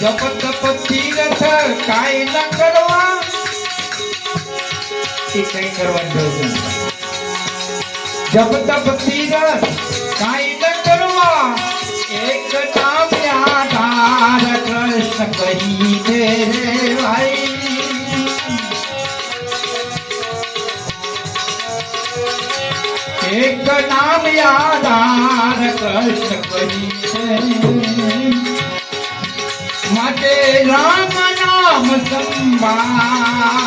જપ તપ તીરથ કાંઈ ન કરવા એ કઈ કરવાની જરૂર નથી જપ તપ તીરથ કાંઈ ન કરવા એક નામ આધાર કૃષ્ણ કહી દે રે ભાઈ એક નામ આધાર કૃષ્ણ કહી દે માટે રામ નામ સંભાળ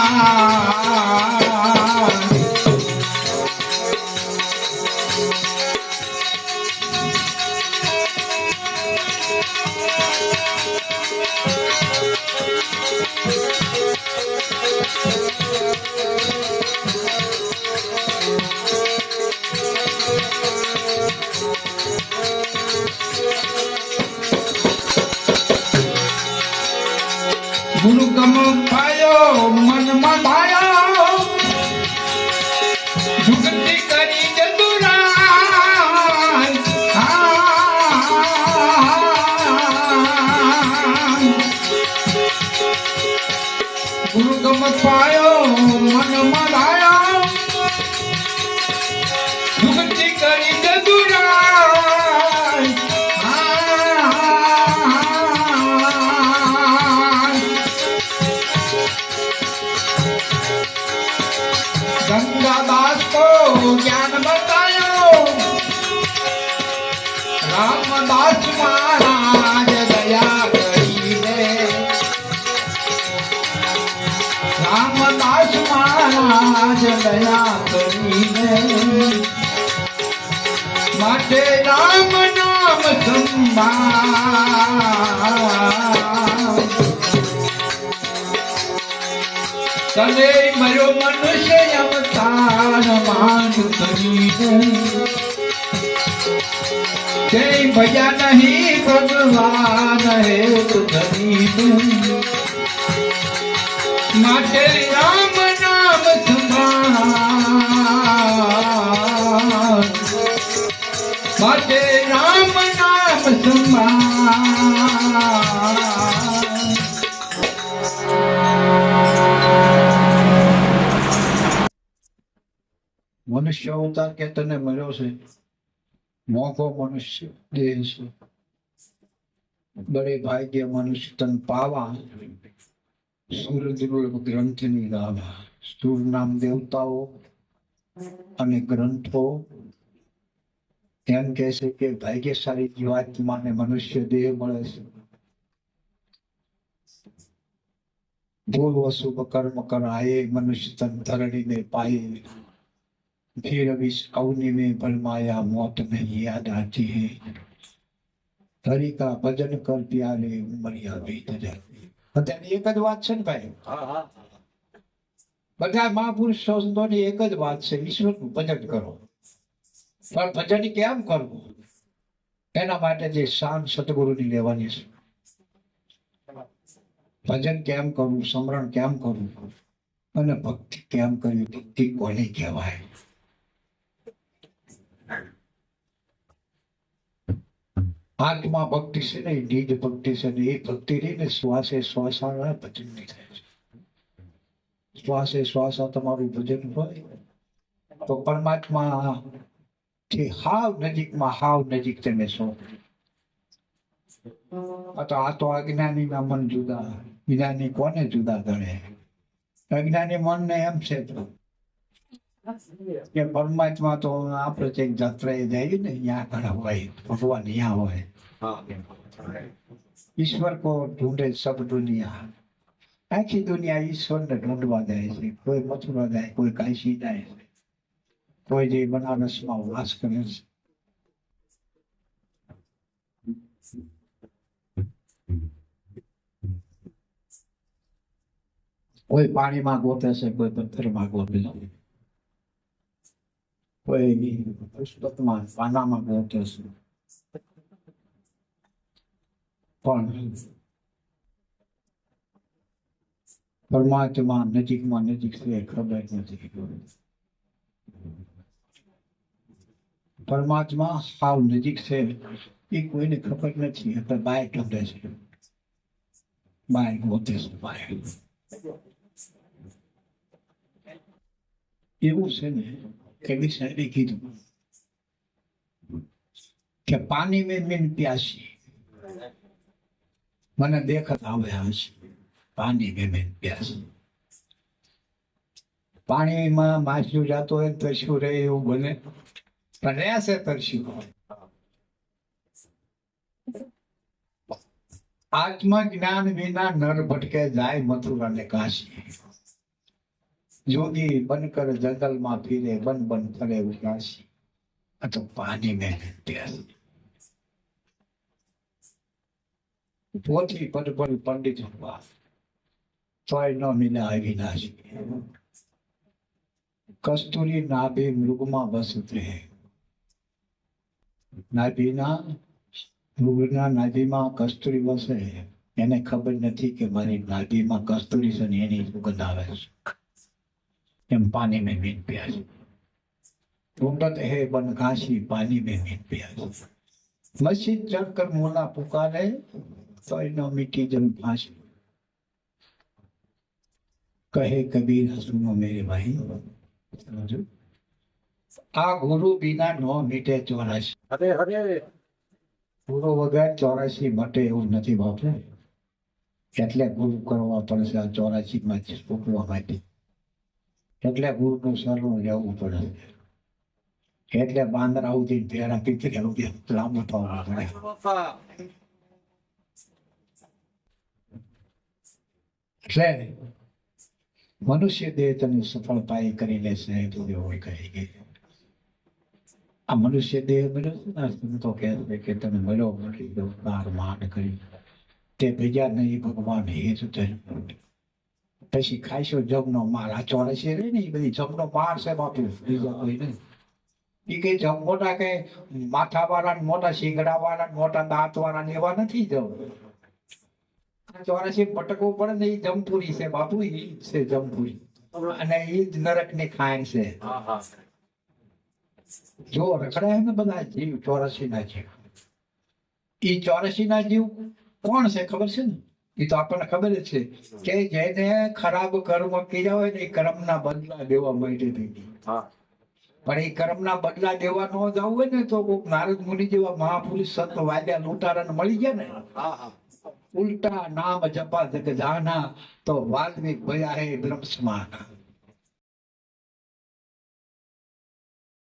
તને મરો મનુષ્ય અવતાર માન કરી જય ભયા નહીં ભગવાન હે ધરી માટે મનુષ્ય અવતાર કે તને મળ્યો છે? મોઘો મનુષ્ય, દેહ છે. બડે ભાગ્ય મનુષ્ય તન પાવા. સુર દુર્લભ ગ્રંથની ગાવા સુર નામ દેવતાઓ અને ગ્રંથો. એમ કહે છે કે ભાગ્યશાળી જીવાત્માને મનુષ્ય દેહ મળે છે. પૂર્વ શુભ કર્મ કરાયે, મનુષ્ય તન ધરણીને પાયે. फिर अब इस अवनि में बलमाया मौत नहीं याद आती है हरि का भजन कर प्यारे उमरिया बीत जाती બધાની એક જ વાત છે ને ભાઈ બધા મહાપુરુષ સંતોની એક જ વાત છે ઈશ્વરનું ભજન કરો પણ ભજન કેમ કરવું એના માટે જે શાન સતગુરુની લેવાની છે ભજન કેમ કરવું સ્મરણ કેમ કરવું અને ભક્તિ કેમ કરવી ભક્તિ કોને કહેવાય આત્મા ભક્તિ છે ને નિજ ભક્તિ છે ને, એ ભક્તિ રહી ને, શ્વાસે શ્વાસા ભજનની થાય છે. શ્વાસે શ્વાસા તમારું ભજન હોય. તો પરમાત્મા થી હાવ નજીકમાં હાવ નજીક તમે છો આ તો આ તો અજ્ઞાની ના મન જુદા. જ્ઞાની કોને જુદા ગણે? અજ્ઞાની મન ને એમ છે કે પરમાત્મા તો આપણે તે જાત્રાએ જાય ને ત્યાં આગળ હોય ભગવાન ત્યાં હોય. ઈશ્વર કો ઢૂંઢે સબ દુનિયા. આખી દુનિયા ઈશ્વરને ઢૂંઢવા જાય છે. કોઈ મથુરા જાય કોઈ કાશી જાય. છે કોઈ જે બનારસમાં વાસ કરે છે. કોઈ પાણીમાં ગોતે છે કોઈ પથ્થરમાં ગોતે છે. કોઈ પુસ્તકમાં પાનામાં ગોતે છે પણ પરમાત્મા નજીકમાં નજીક છે એ ખબર નથી પરમાત્મા સાવ નજીક છે એ કોઈને ખબર નથી એટલે બાય ઢંઢે છે બાય ગોતે છે બાય એવું છે ને કવિ સાહેબે કીધું? કે પાણી મેં મીન પ્યાસી. મને દેખત આવે હશે પાણી મેં મીન પ્યાસી. પાણીમાં માછલું જાતો હોય તો રહે એવું બને પણ રહેશે તરસ્યું આત્મા જ્ઞાન વિના નર ભટકે જાય મથુરા ને કાશી. જોગી બનકર જંગલમાં ફીરે બન બન ફરે, ઉદાસી. તો પાણી મેં પોથી પદ પંડિત હોવા. તોય ન મિલા અવિનાશી કસ્તુરી નાભી મૃગમાં બસ ઉતરે નાભીના, મૃગના નાભીમાં કસ્તુરી વસે. એને ખબર નથી કે મારી નાભીમાં કસ્તુરી છે ને એની સુગંધ આવે છે. एम पानी में बीन पिया तुरंत है बन काशी पानी में बीन पिया मस्जिद चढ़कर मोला पुकारे तो इनो मिट्टी કહે કબીર હસુનો મેરે ભાઈ. આ ગુરુ વિના નો મીટે ચોરાશી અરે અરે. ગુરુ વગર ચોરાશી મટે એવું નથી બાપુ. એટલે ગુરુ કરવા પડશે આ ચોરાશી માં છૂટવા માટે. એટલે ગુરુનું શરણ જવું પડે. એટલે બાંદરા સુધી ભેરા પીતરી સુધી લાંબુ થવું પડે. એટલે મનુષ્ય દેહ તને સફળતાએ કરી લેશે એવું હોય કહી ગઈ. આ મનુષ્ય દેહ મળ્યો છે કે તમે મળ્યો મળી કરી. તે ભેજા નહીં, ભગવાન હેત ધર્મ પછી ખાઈશું જમનો માર આ ચોરસી રહી ને એ બધી જમનો માર છે બાપુ બીજો કોઈ નહીં એ કે જમ મોટા કે માથા વાળા મોટા શીંગડા વાળા મોટા દાંત વાળા એવા નથી જવું ચોરસી પટકવું પડે ને એ જમપુરી છે બાપુ એ છે જમપુરી. અને એ જ નરકની ખાય છે. જો રખડાય ને બધા જીવ ચોરસી ના જીવ. એ ચોરસી ના જીવ કોણ છે ખબર છે ને? એ તો આપણને ખબર જ છે. કે જેને ખરાબ કર્મ કર્યા હોય ને એ કર્મના બદલા દેવા માટે થઈ પણ એ કર્મના બદલા દેવા ન જવું હોય ને તો કોઈક નારદ મુનિ જેવા મહાપુરુષ સંત વાદ્યા લૂંટારાને મળી ગયા ને. ઉલ્ટા નામ જપા જગ જાના તો વાલ્મિક ભયા હે બ્રહ્મ સમાના